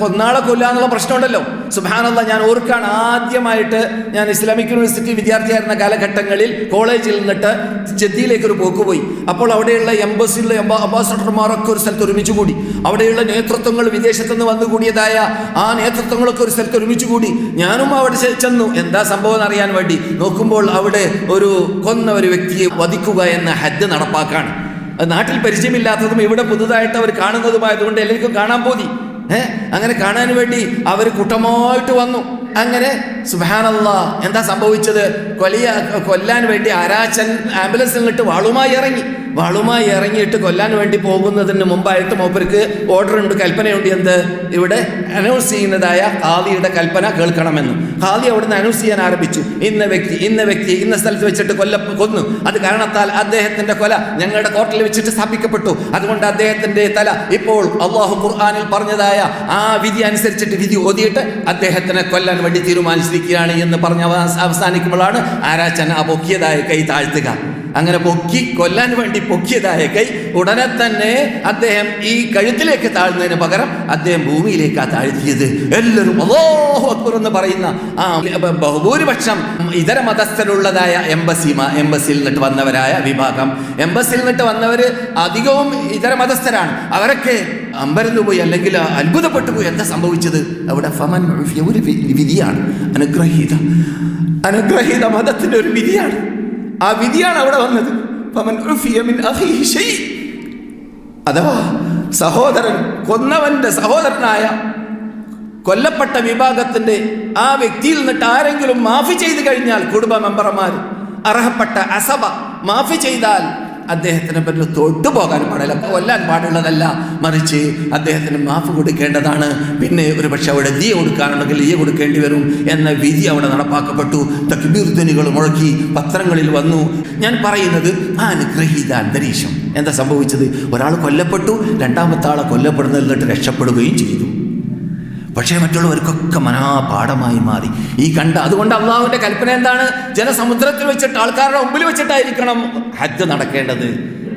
കൊന്നാളെ കൊല്ലുക എന്നുള്ള പ്രശ്നമുണ്ടല്ലോ. സുബാനല്ല ഞാൻ ഓർക്കാണ് ആദ്യമായിട്ട് ഞാൻ ഇസ്ലാമിക് യൂണിവേഴ്സിറ്റി വിദ്യാർത്ഥിയായിരുന്ന കാലഘട്ടങ്ങളിൽ കോളേജിൽ നിന്നിട്ട് ചെത്തിയിലേക്ക് ഒരു പോക്ക് പോയി. അപ്പോൾ അവിടെയുള്ള എംബസിയിലെ അംബാസഡർമാരൊക്കെ ഒരു സ്ഥലത്ത് ഒരുമിച്ച് കൂടി. അവിടെയുള്ള നേതൃത്വങ്ങൾ വിദേശത്തു നിന്ന് വന്നു കൂടിയതായ ആ നേതൃത്വങ്ങളൊക്കെ ഒരു സ്ഥലത്ത് ഒരുമിച്ച് കൂടി. ഞാനും അവിടെ ചെന്നു. എന്താ സംഭവം എന്ന് അറിയാൻ വേണ്ടി. നോക്കുമ്പോൾ അവിടെ ഒരു കൊന്ന ഒരു വ്യക്തിയെ വധിക്കുക എന്ന ഹജ്ജ് നടപ്പാക്കാണ്. നാട്ടിൽ പരിചയമില്ലാത്തതും ഇവിടെ പുതുതായിട്ട് അവർ കാണുന്നതുമായതുകൊണ്ട് എല്ലാവർക്കും കാണാൻ പോതി. ഏ? അങ്ങനെ കാണാൻ വേണ്ടി അവർ കൂട്ടമായിട്ട് വന്നു. അങ്ങനെ സുബാനല്ല എന്താ സംഭവിച്ചത്? കൊലിയ കൊല്ലാൻ വേണ്ടി ആരാച്ചൻ ആംബുലൻസിൽ നിന്നിട്ട് വാളുമായി ഇറങ്ങി. വാളുമായി ഇറങ്ങിയിട്ട് കൊല്ലാൻ വേണ്ടി പോകുന്നതിന് മുമ്പായിട്ട് മൂപ്പർക്ക് ഓർഡർ ഉണ്ട് കൽപ്പനയുണ്ട് എന്ത്? ഇവിടെ അനൗൺസ് ചെയ്യുന്നതായ ഖാദിയുടെ കൽപ്പന കേൾക്കണമെന്ന്. ഖാദി അവിടുന്ന് അനൗൺസ് ചെയ്യാൻ ആരംഭിച്ചു. ഇന്ന വ്യക്തി ഇന്ന വ്യക്തി ഇന്ന സ്ഥലത്ത് വെച്ചിട്ട് കൊല്ല കൊന്നു. അത് കാരണത്താൽ അദ്ദേഹത്തിന്റെ കൊല ഞങ്ങളുടെ കോർട്ടിൽ വെച്ചിട്ട് സ്ഥാപിക്കപ്പെട്ടു. അതുകൊണ്ട് അദ്ദേഹത്തിന്റെ തല ഇപ്പോൾ അള്ളാഹു ഖുർആാനിൽ പറഞ്ഞതായ ആ വിധി അനുസരിച്ചിട്ട് വിധി ഓതിയിട്ട് അദ്ദേഹത്തിനെ കൊല്ലാൻ വേണ്ടി തീരുമാനിച്ചിരിക്കുകയാണ് എന്ന് പറഞ്ഞ അവസാ- അവസാനിക്കുമ്പോഴാണ് ആരാച്ചന പൊക്കിയതായ കൈ താഴ്ത്തുക. അങ്ങനെ പൊക്കി കൊല്ലാൻ വേണ്ടി പൊക്കിയതായ കൈ ഉടനെ തന്നെ അദ്ദേഹം ഈ കഴുത്തിലേക്ക് താഴ്ന്നതിന് പകരം അദ്ദേഹം ഭൂമിയിലേക്കാണ് താഴ്ത്തിയത്. എല്ലാവരും അല്ലാഹു അക്ബർ എന്ന് പറയുന്ന ആ ബഹുഭൂരിപക്ഷം ഇതര മതസ്ഥരുള്ളതായ എംബസി എംബസിയിൽ നിന്നിട്ട് വന്നവരായ വിഭാഗം. എംബസിയിൽ നിന്നിട്ട് വന്നവർ അധികവും ഇതര മതസ്ഥരാണ്. അവരൊക്കെ അമ്പരന്നു പോയി അല്ലെങ്കിൽ അത്ഭുതപ്പെട്ടു പോയി. എന്താ സംഭവിച്ചത്? അവിടെ ഫമൻ ഒരു വിധിയാണ്. അനുഗ്രഹീത. അനുഗ്രഹീത മതത്തിന്റെ ഒരു വിധിയാണ്. ആ വിധിയാണ് അവിടെ വന്നത്. അഥവാ സഹോദരൻ കൊന്നവന്റെ സഹോദരനായ കൊല്ലപ്പെട്ട വിഭാഗത്തിന്റെ ആ വ്യക്തിയിൽ നിന്നിട്ട് ആരെങ്കിലും മാഫി ചെയ്തു കഴിഞ്ഞാൽ കുടുംബ മെമ്പർമാർ അർഹപ്പെട്ട അസഭ മാഫി ചെയ്താൽ അദ്ദേഹത്തിന് തൊട്ടു തൊട്ടുപോകാൻ പാടില്ല. കൊല്ലാൻ പാടുള്ളതല്ല മറിച്ച് അദ്ദേഹത്തിന് മാഫ് കൊടുക്കേണ്ടതാണ്. പിന്നെ ഒരു പക്ഷെ അവിടെ ദിയ കൊടുക്കാനുണ്ടെങ്കിൽ ദിയ കൊടുക്കേണ്ടി വരും എന്ന വിധി അവിടെ നടപ്പാക്കപ്പെട്ടു. തക്ബീർ ധ്വനികൾ മുഴക്കി പത്രങ്ങളിൽ വന്നു. ഞാൻ പറയുന്നത് ആ അനുഗ്രഹീത അന്തരീക്ഷം. എന്താ സംഭവിച്ചത്? ഒരാൾ കൊല്ലപ്പെട്ടു രണ്ടാമത്തെ ആളെ കൊല്ലപ്പെടുന്നതിൽ നിന്നിട്ട് രക്ഷപ്പെടുകയും ചെയ്തു. പക്ഷേ മറ്റുള്ളവർക്കൊക്കെ മനാപാഠമായി മാറി. ഈ കണ്ട അതുകൊണ്ട് അള്ളാഹുവിന്റെ കൽപ്പന എന്താണ്? ജനസമുദ്രത്തിൽ വെച്ചിട്ട് ആൾക്കാരുടെ മുമ്പിൽ വെച്ചിട്ടായിരിക്കണം ഹജ്ജ് നടക്കേണ്ടത്.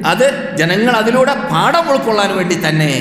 അത് ജനങ്ങൾ അതിലൂടെ പാഠം ഉൾക്കൊള്ളാൻ വേണ്ടി തന്നെ.